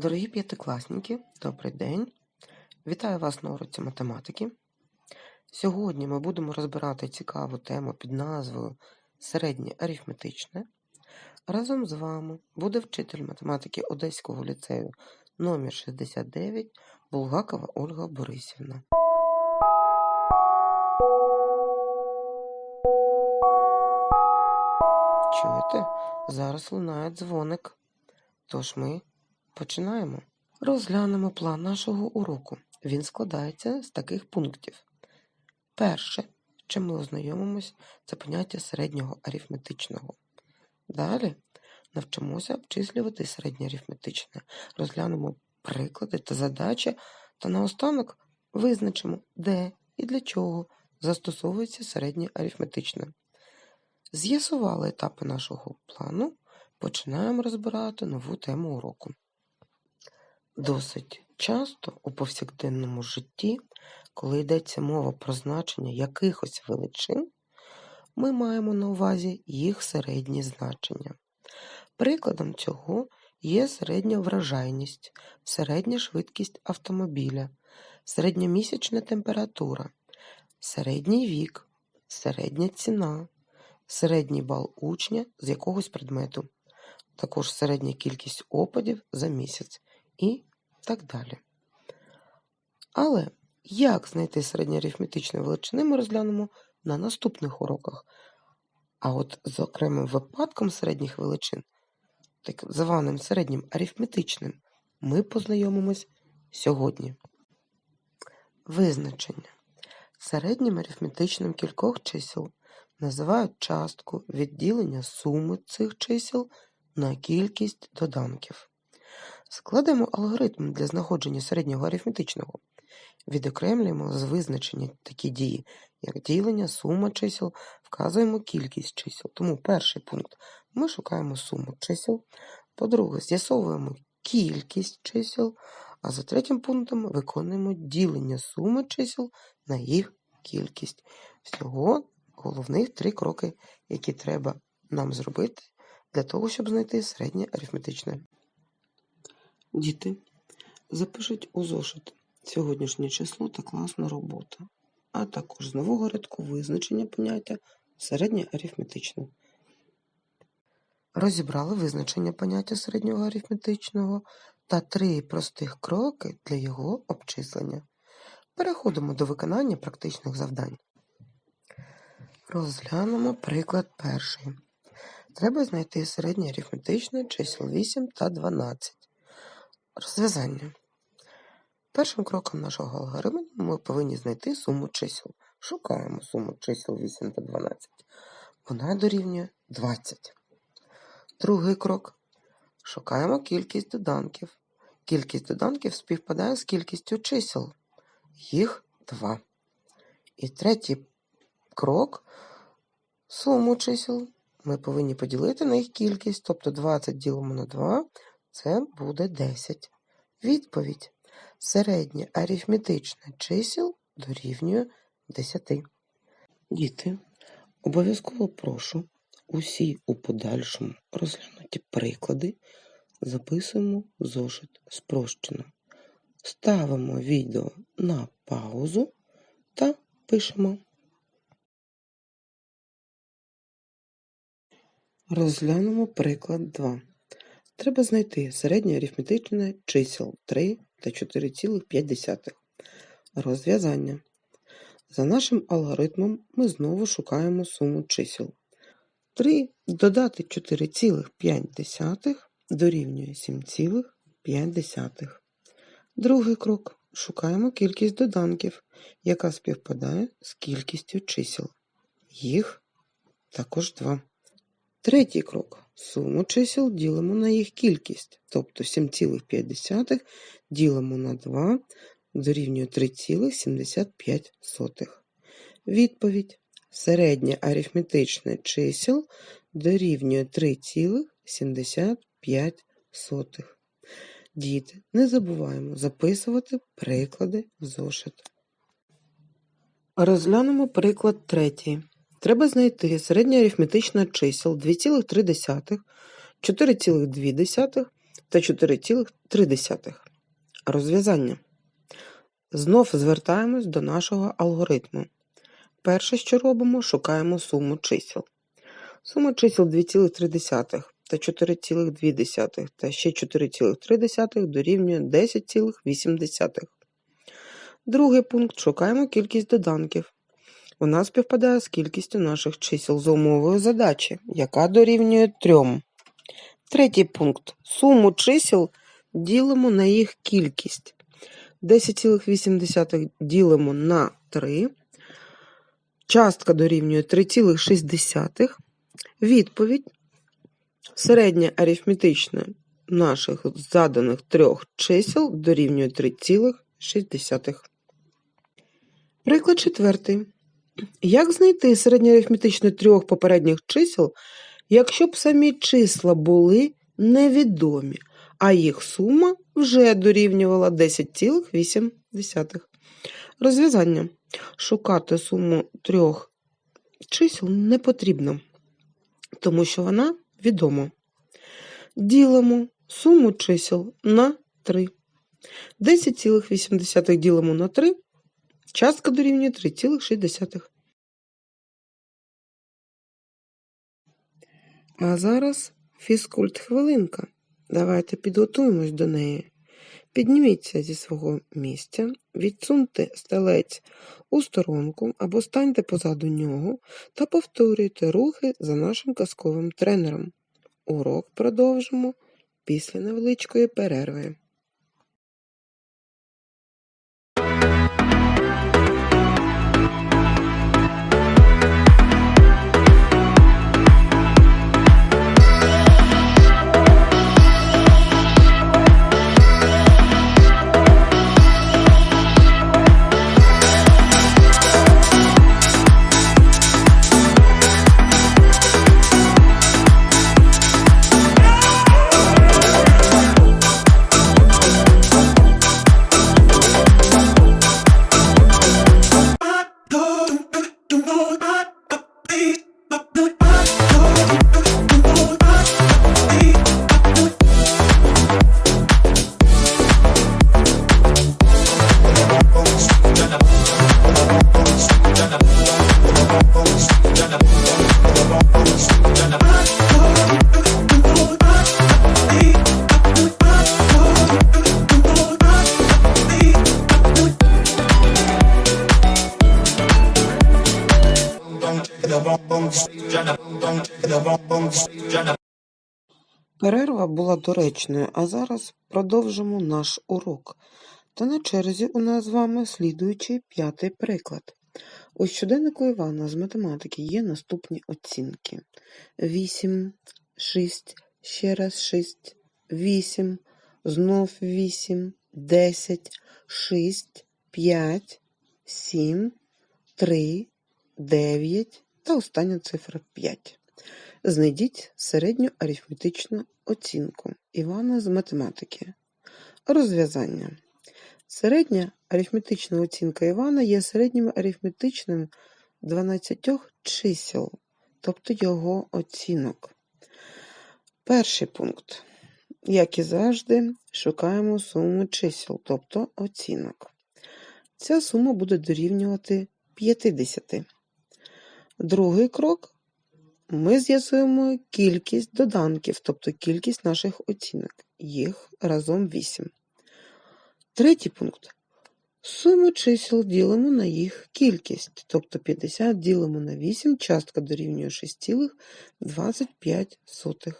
Дорогі п'ятикласники, добрий день! Вітаю вас на уроці математики. Сьогодні ми будемо розбирати цікаву тему під назвою Середнє арифметичне. Разом з вами буде вчитель математики Одеського ліцею номер 69 Булгакова Ольга Борисівна. Чуєте? Зараз лунає дзвоник. Тож ми починаємо. Розглянемо план нашого уроку. Він складається з таких пунктів. Перше, чим ми ознайомимось, це поняття середнього арифметичного. Далі навчимося обчислювати середнє арифметичне, розглянемо приклади та задачі, та наостанок визначимо, де і для чого застосовується середнє арифметичне. З'ясували етапи нашого плану, починаємо розбирати нову тему уроку. Досить часто у повсякденному житті, коли йдеться мова про значення якихось величин, ми маємо на увазі їх середні значення. Прикладом цього є середня вражайність, середня швидкість автомобіля, середньомісячна температура, середній вік, середня ціна, середній бал учня з якогось предмету, також середня кількість опадів за місяць і так далі. Але як знайти середньоарифметичні величини, ми розглянемо на наступних уроках. А от з окремим випадком середніх величин, так званим середнім арифметичним, ми познайомимось сьогодні. Визначення. Середнім арифметичним кількох чисел називають частку відділення суми цих чисел на кількість доданків. Складемо алгоритм для знаходження середнього арифметичного. Відокремлюємо з визначення такі дії, як ділення, сума чисел, вказуємо кількість чисел. Тому перший пункт ми шукаємо суму чисел. По-друге, з'ясовуємо кількість чисел, а за третім пунктом виконуємо ділення суми чисел на їх кількість. Всього головних три кроки, які треба нам зробити для того, щоб знайти середнє арифметичне. Діти, запишіть у зошит сьогоднішнє число та класна робота, а також з нового рядку визначення поняття середнє арифметичне. Розібрали визначення поняття середнього арифметичного та три простих кроки для його обчислення. Переходимо до виконання практичних завдань. Розглянемо приклад перший. Треба знайти середнє арифметичне чисел 8 та 12. Розв'язання. Першим кроком нашого алгоритму ми повинні знайти суму чисел. Шукаємо суму чисел 8 та 12. Вона дорівнює 20. Другий крок. Шукаємо кількість доданків. Кількість доданків співпадає з кількістю чисел. Їх 2. І третій крок суму чисел ми повинні поділити на їх кількість, тобто 20 ділимо на 2, це буде 10. Відповідь. Середнє арифметичне чисел дорівнює 10. Діти, обов'язково прошу усі у подальшому розглянуті приклади записуємо зошит спрощено. Ставимо відео на паузу та пишемо. Розглянемо приклад 2. Треба знайти середнє арифметичне чисел 3 та 4,5. Розв'язання. За нашим алгоритмом ми знову шукаємо суму чисел. 3 додати 4,5 дорівнює 7,5. Другий крок. Шукаємо кількість доданків, яка співпадає з кількістю чисел. Їх також 2. Третій крок. Суму чисел ділимо на їх кількість, тобто 7,5 ділимо на 2 дорівнює 3,75. Відповідь. Середнє арифметичне чисел дорівнює 3,75. Діти, не забуваємо записувати приклади в зошит. Розглянемо приклад третій. Треба знайти середнє арифметичне чисел 2,3, 4,2, та 4,3. Розв'язання. Знов звертаємось до нашого алгоритму. Перше, що робимо, шукаємо суму чисел. Сума чисел 2,3 та 4,2 та ще 4,3 дорівнює 10,8. Другий пункт шукаємо кількість доданків. Вона співпадає з кількістю наших чисел за умовою задачі, яка дорівнює 3. Третій пункт. Суму чисел ділимо на їх кількість. 10,8 ділимо на 3. Частка дорівнює 3,6. Відповідь середня арифметична наших заданих трьох чисел дорівнює 3,6. Приклад четвертий. Як знайти середньоарифметичне трьох попередніх чисел, якщо б самі числа були невідомі, а їх сума вже дорівнювала 10,8? Розв'язання. Шукати суму трьох чисел не потрібно, тому що вона відома. Ділимо суму чисел на 3. 10,8 ділимо на 3. Частка дорівнює 3,6. А зараз фізкульт хвилинка. Давайте підготуємось до неї. Підніміться зі свого місця, відсуньте стелець у сторонку або станьте позаду нього та повторюйте рухи за нашим казковим тренером. Урок продовжимо після невеличкої перерви. Доречною, а зараз продовжимо наш урок. Та на черзі у нас з вами слідуючий п'ятий приклад. У щоденнику Івана з математики є наступні оцінки: 8, 6, ще раз 6, 8, знов 8, 10, 6, 5, 7, 3, 9 та остання цифра 5. Знайдіть середню арифметичну оцінку Івана з математики. Розв'язання. Середня арифметична оцінка Івана є середнім арифметичним 12 чисел, тобто його оцінок. Перший пункт. Як і завжди, шукаємо суму чисел, тобто оцінок. Ця сума буде дорівнювати 50. Другий крок ми з'ясуємо кількість доданків, тобто кількість наших оцінок. Їх разом 8. Третій пункт. Суму чисел ділимо на їх кількість, тобто 50 ділимо на 8, частка дорівнює 6,25.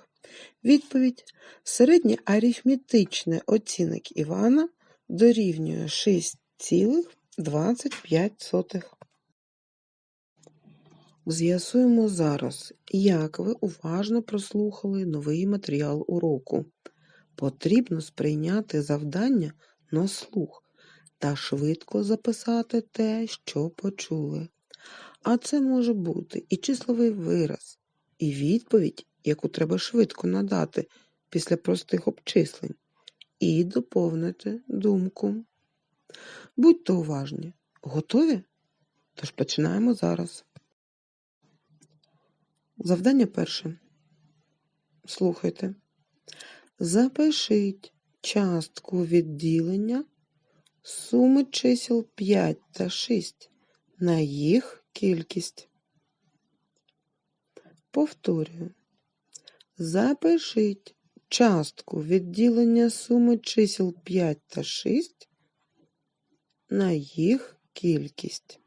Відповідь. Середнє арифметичне оцінок Івана дорівнює 6,25. З'ясуємо зараз, як ви уважно прослухали новий матеріал уроку. Потрібно сприйняти завдання на слух та швидко записати те, що почули. А це може бути і числовий вираз, і відповідь, яку треба швидко надати після простих обчислень, і доповнити думку. Будьте уважні. Готові? Тож починаємо зараз. Завдання перше. Слухайте. Запишіть частку відділення суми чисел 5 та 6 на їх кількість. Повторюю. Запишіть частку відділення суми чисел 5 та 6 на їх кількість.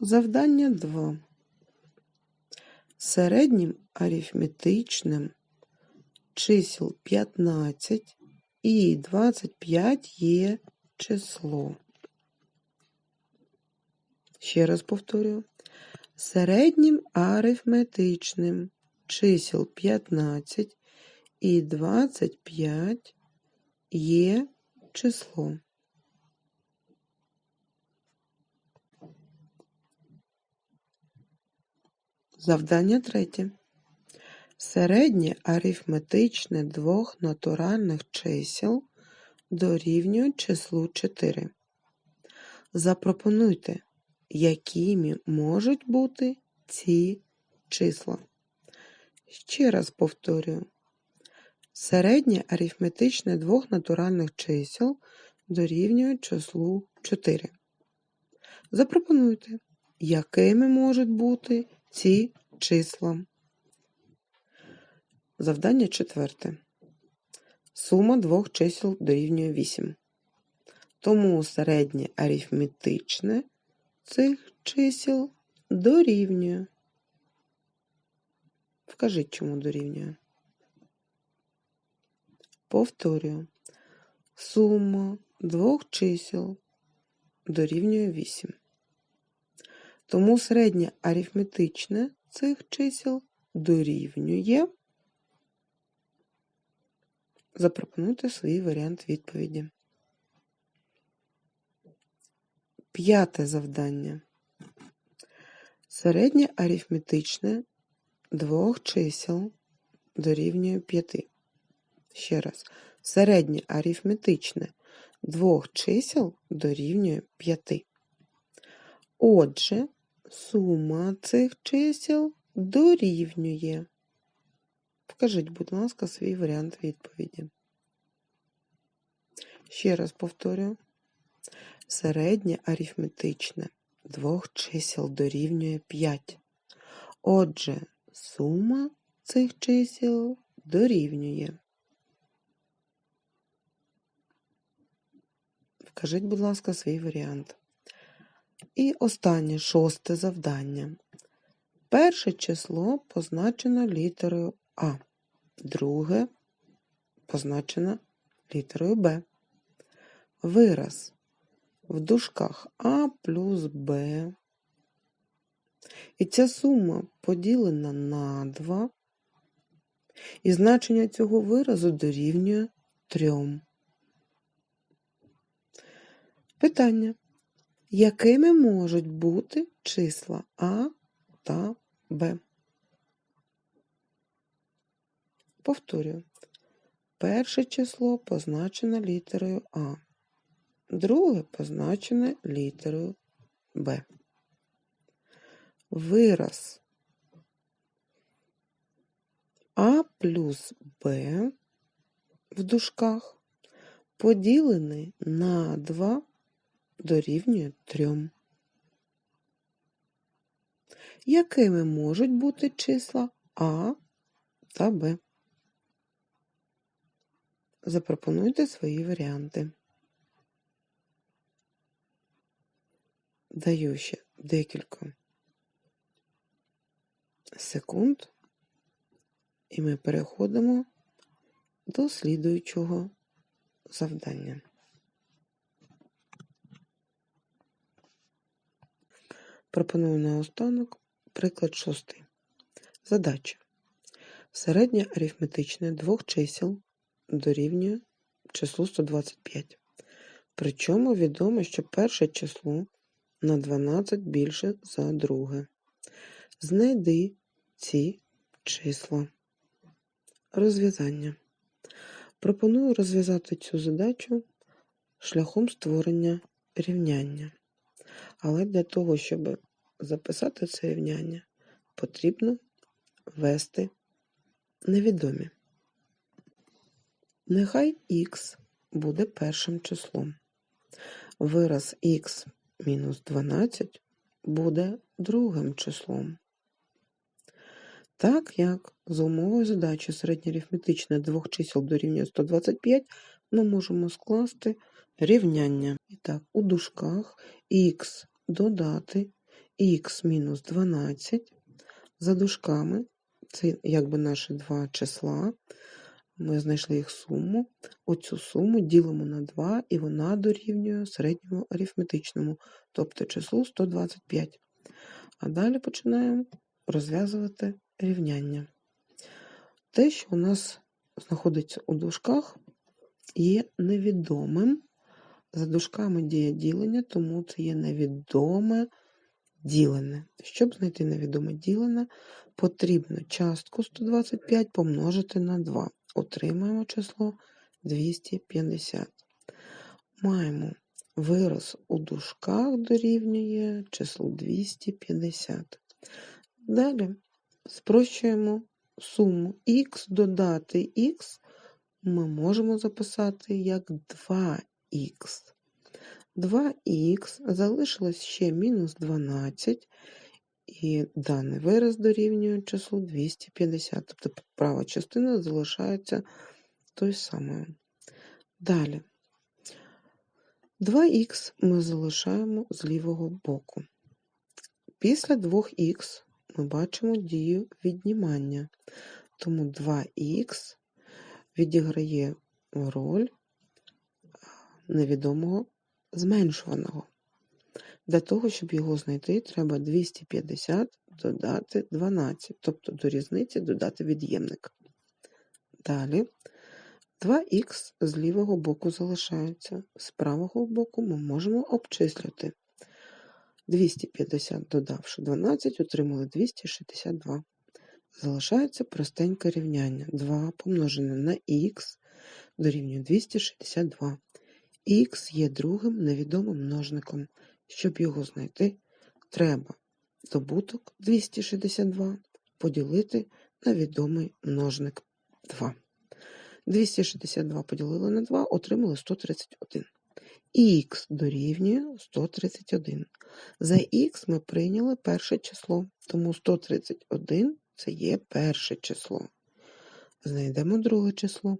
Завдання 2. Середнім арифметичним чисел 15 і 25 є число. Ще раз повторюю. Середнім арифметичним чисел 15 і 25 є число. Завдання третє. Середнє арифметичне двох натуральних чисел дорівнює числу 4. Запропонуйте, якими можуть бути ці числа. Ще раз повторюю. Середнє арифметичне двох натуральних чисел дорівнює числу 4. Запропонуйте, якими можуть бути ці числа. Завдання четверте. Сума двох чисел дорівнює 8. Тому середнє арифметичне цих чисел дорівнює. Вкажіть, чому дорівнює. Повторюю. Сума двох чисел дорівнює 8. Тому середнє арифметичне цих чисел дорівнює. Запропонуйте свій варіант відповіді. П'яте завдання. Середнє арифметичне двох чисел дорівнює 5. Ще раз. Середнє арифметичне двох чисел дорівнює 5. Отже, сума цих чисел дорівнює. Вкажіть, будь ласка, свій варіант відповіді. Ще раз повторюю. Середнє арифметичне двох чисел дорівнює 5. Отже, сума цих чисел дорівнює. Вкажіть, будь ласка, свій варіант. І останнє шосте завдання. Перше число позначено літерою А, друге позначено літерою Б. Вираз в дужках А плюс Б. І ця сума поділена на 2. І значення цього виразу дорівнює 3. Питання. Якими можуть бути числа А та Б? Повторюю. Перше число позначене літерою А, друге позначене літерою Б. Вираз А плюс Б в дужках поділений на 2 дорівнює 3. Якими можуть бути числа А та Б? Запропонуйте свої варіанти. Даю ще декілька секунд, і ми переходимо до слідуючого завдання. Пропоную наостанок приклад шостий. Задача. Середнє арифметичне двох чисел дорівнює числу 125. Причому відомо, що перше число на 12 більше за друге. Знайди ці числа. Розв'язання. Пропоную розв'язати цю задачу шляхом створення рівняння. Але для того, щоб записати це рівняння, потрібно вести невідомі. Нехай х буде першим числом. Вираз х мінус 12 буде другим числом. Так як за умовою задачі середньоарифметичне двох чисел дорівнює 125, ми можемо скласти рівняння. І так, у дужках х додати х мінус 12 за дужками, це якби наші два числа, ми знайшли їх суму. Оцю суму ділимо на 2, і вона дорівнює середньому арифметичному, тобто числу 125. А далі починаємо розв'язувати рівняння. Те, що у нас знаходиться у дужках, є невідомим. За дужками діє ділення, тому це є невідоме ділене. Щоб знайти невідоме ділене, потрібно частку 125 помножити на 2. Отримаємо число 250. Маємо вираз у дужках дорівнює числу 250. Далі спрощуємо суму х додати х ми можемо записати як 2х. 2х залишилось ще мінус 12, і даний вираз дорівнює числу 250, тобто права частина залишається той самою. Далі 2х ми залишаємо з лівого боку. Після 2х ми бачимо дію віднімання, тому 2х відіграє роль невідомого зменшуваного. Для того, щоб його знайти, треба 250 додати 12, тобто до різниці додати від'ємник. Далі 2х з лівого боку залишається, з правого боку ми можемо обчислити. 250 додавши 12, отримали 262. Залишається простеньке рівняння. 2 помножене на х дорівнює 262. Х є другим невідомим множником. Щоб його знайти, треба добуток 262 поділити на відомий множник 2. 262 поділили на 2, отримали 131. Х дорівнює 131. За х ми прийняли перше число, тому 131 це є перше число. Знайдемо друге число.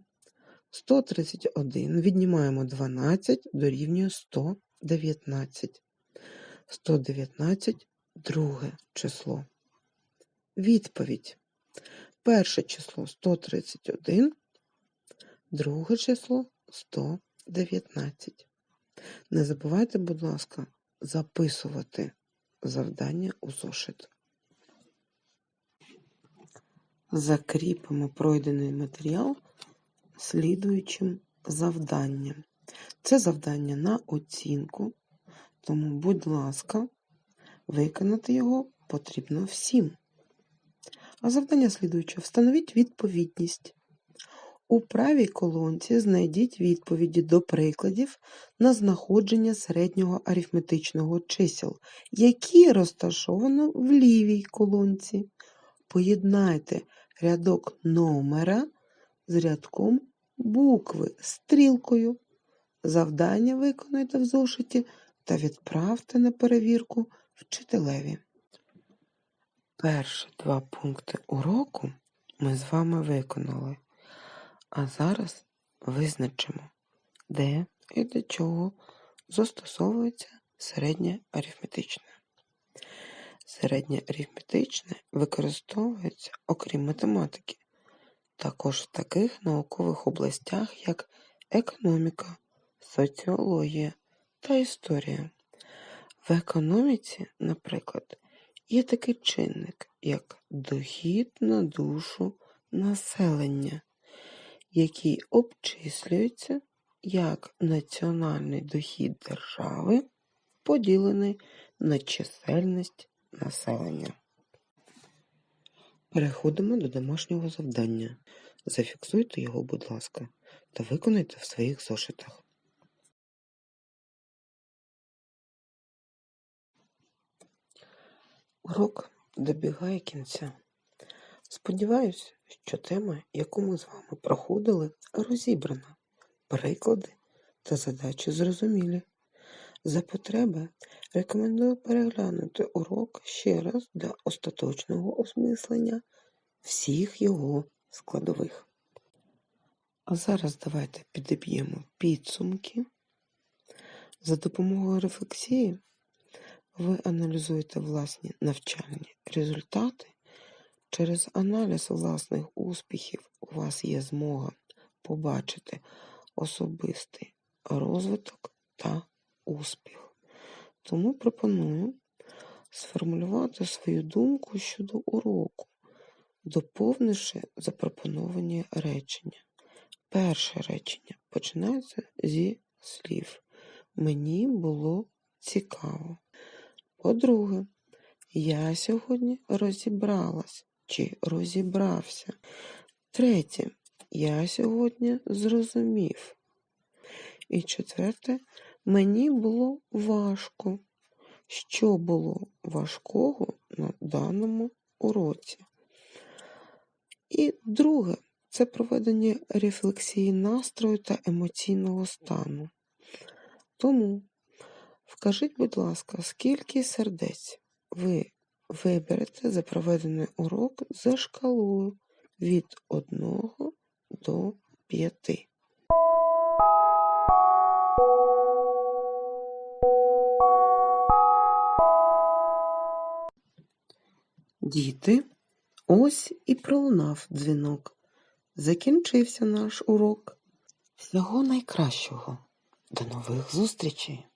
131 віднімаємо 12 дорівнює 119. 119 друге число. Відповідь. Перше число 131, друге число 119. Не забувайте, будь ласка, записувати завдання у зошит. Закріпимо пройдений матеріал слідуючим завданням. Це завдання на оцінку, тому, будь ласка, виконати його потрібно всім. А завдання слідуюче встановіть відповідність. У правій колонці знайдіть відповіді до прикладів на знаходження середнього арифметичного чисел, які розташовано в лівій колонці. Поєднайте рядок номера з рядком букви стрілкою. Завдання виконуйте в зошиті та відправте на перевірку вчителеві. Перші два пункти уроку ми з вами виконали. А зараз визначимо, де і для чого застосовується середнє арифметичне. Середнє арифметичне використовується, окрім математики, також в таких наукових областях, як економіка, соціологія та історія. В економіці, наприклад, є такий чинник, як дохід на душу населення який обчислюється як національний дохід держави, поділений на чисельність населення. Переходимо до домашнього завдання. Зафіксуйте його, будь ласка, та виконайте в своїх зошитах. Урок добігає кінця. Сподіваюся, що тема, яку ми з вами проходили, розібрана, приклади та задачі зрозумілі. За потреби рекомендую переглянути урок ще раз для остаточного осмислення всіх його складових. А зараз давайте підіб'ємо підсумки. За допомогою рефлексії ви аналізуєте власні навчальні результати. Через аналіз власних успіхів у вас є змога побачити особистий розвиток та успіх. Тому пропоную сформулювати свою думку щодо уроку, доповнивши запропоновані речення. Перше речення починається зі слів. Мені було цікаво. По-друге, я сьогодні розібралась чи розібрався. Третє, я сьогодні зрозумів. І четверте, мені було важко. Що було важкого на даному уроці? І друге, це проведення рефлексії настрою та емоційного стану. Тому вкажіть, будь ласка, скільки сердець ви виберете за проведений урок за шкалою від 1 до 5. Діти, ось і пролунав дзвінок. Закінчився наш урок. Всього найкращого. До нових зустрічей!